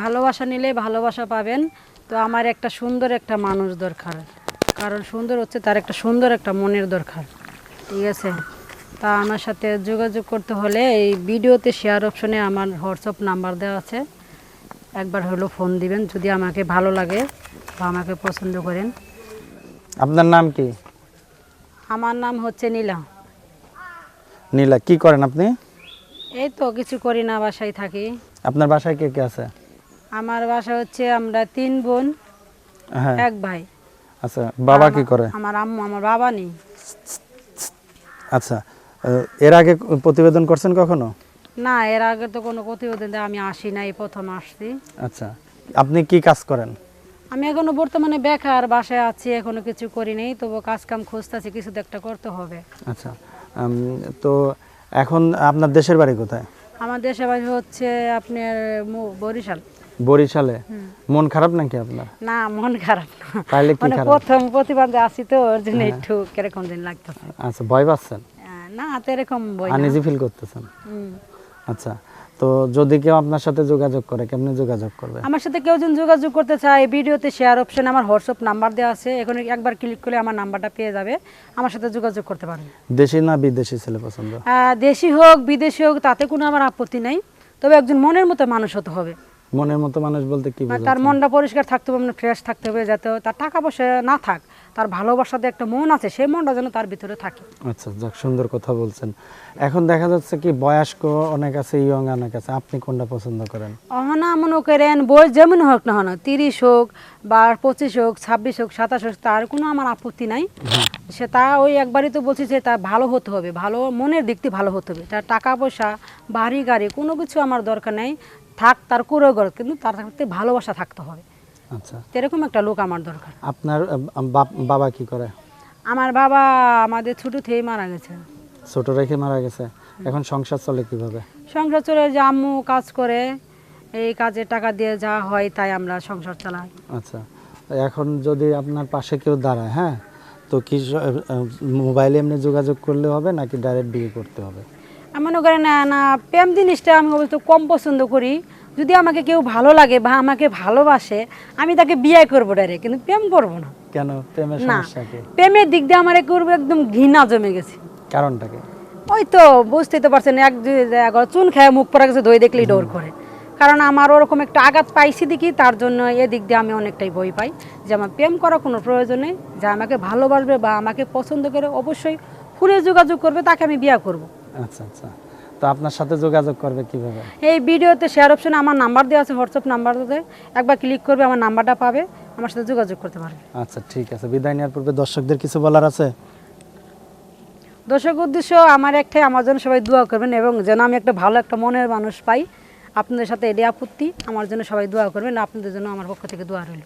ভালোবাসা নিলে ভালোবাসা পাবেন। তো আমার একটা সুন্দর একটা মানুষ দরকার। কারণ সুন্দর হচ্ছে তার একটা সুন্দর একটা মনের দরকার। ঠিক আছে? তা আমার সাথে যোগাযোগ করতে হলে এই ভিডিওতে শেয়ার অপশনে আমার হোয়াটসঅ্যাপ নাম্বার দেওয়া আছে। একবার হলো ফোন দিবেন যদি আমাকে ভালো লাগে বা আমাকে পছন্দ করেন। আপনার নাম কি? আমার নাম হচ্ছে নীলা। নীলা কি করেন আপনি? এই তো কিছু করি না বাসায় থাকি। আপনার বাসায় কে কে আছে? আমার বাসা হচ্ছে আমরা তিন বোন হ্যাঁ। এক ভাই। আচ্ছা বাবা কি করে? আমার আম্মু আমার বাবা নেই। আচ্ছা এর আগে প্রতিবেদন করছেন কখনো? না এর আগে তো কোনো প্রতিবেদন আমি আসি না এই প্রথম আসছি। আচ্ছা আপনি কি কাজ করেন? আমি এখনও বর্তমানে বেকার বাসায় আছি এখনও কিছু করি নেই তবু কাজ কাম খুঁজতেছি কিছু একটা করতে হবে। আচ্ছা তো এখন আপনার দেশের বাড়ি কোথায়? আমার দেশের বাড়ি হচ্ছে আপনার বরিশাল। বরিশালে? মন খারাপ নাকি আপনার? না মন খারাপ না। তাইলে কি মানে খারাপ? প্রথম প্রতিবাদে আসি তো ওর জন্য একটু কীরকম দিন লাগতেছে। আচ্ছা ভয় পাচ্ছেন? না তো এরকম না। আনইজি ফিল করতেছেন। আচ্ছা তো যদি কেউ আপনার সাথে যোগাযোগ করে কেমনে যোগাযোগ করবে? আমার সাথে কেউ যদি যোগাযোগ করতে চায় ভিডিওতে শেয়ার অপশন আমার হোয়াটসঅ্যাপ নাম্বার দেওয়া আছে। এখন একবার ক্লিক করলে আমার নাম্বারটা পেয়ে যাবে। আমার সাথে যোগাযোগ করতে পারবে দেশি না বিদেশি ছেলে পছন্দ? দেশি হোক বিদেশি হোক তাতে কোনো আমার আপত্তি নাই। তবে একজন মনের মতো মানুষ হতে হবে। মনের মতো মানুষ বলতে কি তার মনটা পরিষ্কার থাকতে হবে মানে ফ্রেশ থাকতে হবে যাতে তার টাকা পয়সা না থাক তার ভালোবাসাতে একটা মন আছে সেই মনটা যেন তার ভিতরে থাকে। আচ্ছা যাক সুন্দর কথা বলছেন। এখন দেখা যাচ্ছে কি বয়স্ক অনেক আছে ইয়ং অনেক আছে আপনি কোনটা পছন্দ করেন? অহনা মনে করেন বয়স যেমন হোক না হন তিরিশ হোক বা পঁচিশ হোক ছাব্বিশ হোক সাতাশ হোক তার কোনো আমার আপত্তি নাই। সে তা ওই একবারই তো বলছি যে তা ভালো হতে হবে ভালো মনের দিক দিয়ে ভালো হতে হবে। তার টাকা পয়সা বাড়ি গাড়ি কোনো কিছু আমার দরকার নেই। থাক তার করে গড় কিন্তু তার সাথে ভালোবাসা থাকতে হবে। আচ্ছা। এরকম একটা লোক আমার দরকার। আপনার বাবা কি করে? আমার বাবা আমাদের ছোটো থেকেই মারা গেছে। ছোট রেখে মারা গেছে। এখন সংসার চলে কীভাবে? সংসার চলে যে আম্মু কাজ করে এই কাজে টাকা দিয়ে যা হয় তাই আমরা সংসার চালাই। আচ্ছা। এখন যদি আপনার পাশে কেউ দাঁড়ায় হ্যাঁ? তো কি মোবাইলে এমনি যোগাযোগ করলে হবে নাকি ডাইরেক্ট বিয়ে করতে হবে? আমি মনে করেন না না প্রেম জিনিসটা আমি অবশ্য কম পছন্দ করি। যদি আমাকে কেউ ভালো লাগে বা আমাকে ভালোবাসে আমি তাকে বিয়ে করব ডাইরেক্ট কিন্তু প্রেম করব না। কেন? প্রেমের সমস্যা কি? প্রেমের দিক দিয়ে আমার করব একদম ঘৃণা জমে গেছে। কারণটা কি? ওই তো বুঝতেই তো পারছেন এক চুন খেয়ে মুখ পড়া গেছে দই দেখলেই ডোর করে। কারণ আমার ওরকম একটা আঘাত পাইছি দেখি তার জন্য এদিক দিয়ে আমি অনেকটাই বই পাই। যে আমার প্রেম করার কোনো প্রয়োজন নেই যে আমাকে ভালোবাসবে বা আমাকে পছন্দ করে অবশ্যই ফোনে যোগাযোগ করবে তাকে আমি বিয়ে করব। আচ্ছা আচ্ছা। তো আপনার সাথে যোগাযোগ করবে কীভাবে? এই ভিডিওতে শেয়ার অপশনে আমার নাম্বার দেওয়া আছে হোয়াটসঅ্যাপ নাম্বারটাতে একবার ক্লিক করবে আমার নাম্বারটা পাবে। আমার সাথে যোগাযোগ করতে পারবে। আচ্ছা ঠিক আছে। বিদায় নেওয়ার পূর্বে দর্শকদের কিছু বলার আছে? দর্শক উদ্দেশ্য আমার একটাই আমার জন্য সবাই দোয়া করবেন এবং যেন আমি একটা ভালো একটা মনের মানুষ পাই। আপনাদের সাথে এটাই আপত্তি। আমার জন্য সবাই দোয়া করবেন। আপনাদের জন্য আমার পক্ষ থেকে দোয়া রইল।